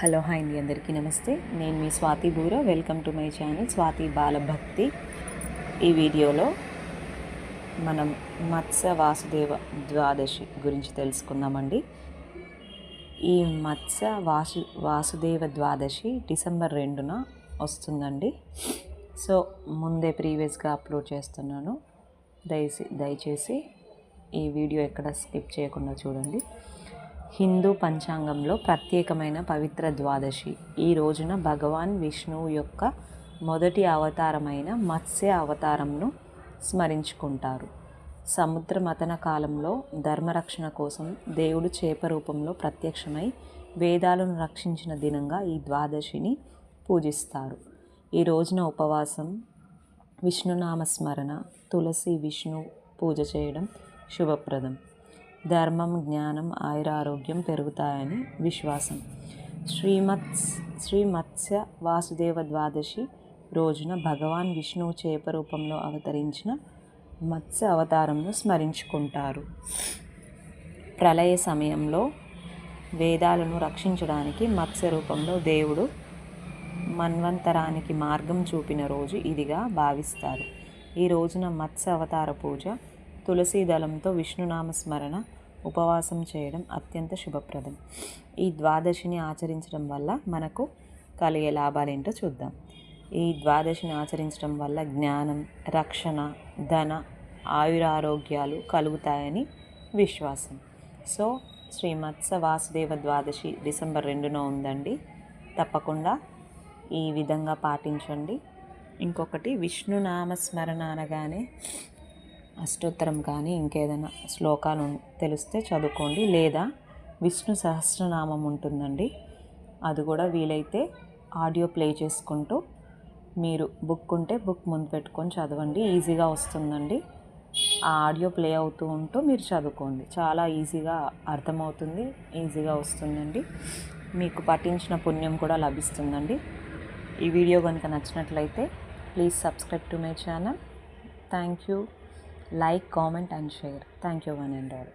Hello hi అండి అందరికీ నమస్తే. నేను మీ Swathi Boora. Welcome to my channel Swathi Balabhakti. ఈ వీడియోలో మనం మత్స్య వాసుదేవ ద్వాదశి గురించి తెలుసుకుందామండి. ఈ మత్స్య వాసు వాసుదేవ ద్వాదశి డిసెంబర్ రెండున వస్తుందండి. సో ముందే ప్రీవియస్గా అప్లోడ్ చేస్తున్నాను. దయచేసి దయచేసి ఈ వీడియో ఎక్కడ స్కిప్ చేయకుండా చూడండి. హిందూ పంచాంగంలో ప్రత్యేకమైన పవిత్ర ద్వాదశి. ఈ రోజున భగవాన్ విష్ణువు యొక్క మొదటి అవతారమైన మత్స్య అవతారంను స్మరించుకుంటారు. సముద్ర మతన కాలంలో ధర్మరక్షణ కోసం దేవుడు చేప రూపంలో ప్రత్యక్షమై వేదాలను రక్షించిన దినంగా ఈ ద్వాదశిని పూజిస్తారు. ఈ రోజున ఉపవాసం విష్ణునామ స్మరణ తులసి విష్ణు పూజ చేయడం శుభప్రదం. ధర్మం జ్ఞానం ఆయురారోగ్యం పెరుగుతాయని విశ్వాసం. శ్రీమత్స్ శ్రీ మత్స్య వాసుదేవ ద్వాదశి రోజున భగవాన్ విష్ణువు చేప రూపంలో అవతరించిన మత్స్య అవతారంను స్మరించుకుంటారు. ప్రళయ సమయంలో వేదాలను రక్షించడానికి మత్స్య రూపంలో దేవుడు మన్వంతరానికి మార్గం చూపిన రోజు ఇదిగా భావిస్తారు. ఈ రోజున మత్స్య అవతార పూజ తులసి దళంతో విష్ణునామస్మరణ ఉపవాసం చేయడం అత్యంత శుభప్రదం. ఈ ద్వాదశిని ఆచరించడం వల్ల మనకు కలిగే లాభాలేంటో చూద్దాం. ఈ ద్వాదశిని ఆచరించడం వల్ల జ్ఞానం రక్షణ ధన ఆయురారోగ్యాలు కలుగుతాయని విశ్వాసం. సో శ్రీ మత్స్య వాసుదేవ ద్వాదశి డిసెంబర్ రెండున ఉందండి. తప్పకుండా ఈ విధంగా పాటించండి. ఇంకొకటి విష్ణునామస్మరణ అనగానే అష్టోత్తరం కానీ ఇంకేదైనా శ్లోకాలు తెలిస్తే చదువుకోండి. లేదా విష్ణు సహస్రనామం ఉంటుందండి. అది కూడా వీలైతే ఆడియో ప్లే చేసుకుంటూ మీరు బుక్ ఉంటే బుక్ ముందు పెట్టుకొని చదవండి. ఈజీగా వస్తుందండి. ఆ ఆడియో ప్లే అవుతూ ఉంటూ మీరు చదువుకోండి. చాలా ఈజీగా అర్థమవుతుంది ఈజీగా వస్తుందండి. మీకు పఠించిన పుణ్యం కూడా లభిస్తుందండి. ఈ వీడియో కనుక నచ్చినట్లయితే please subscribe to my channel. Thank you. Like, comment, and share. Thank you, one and all.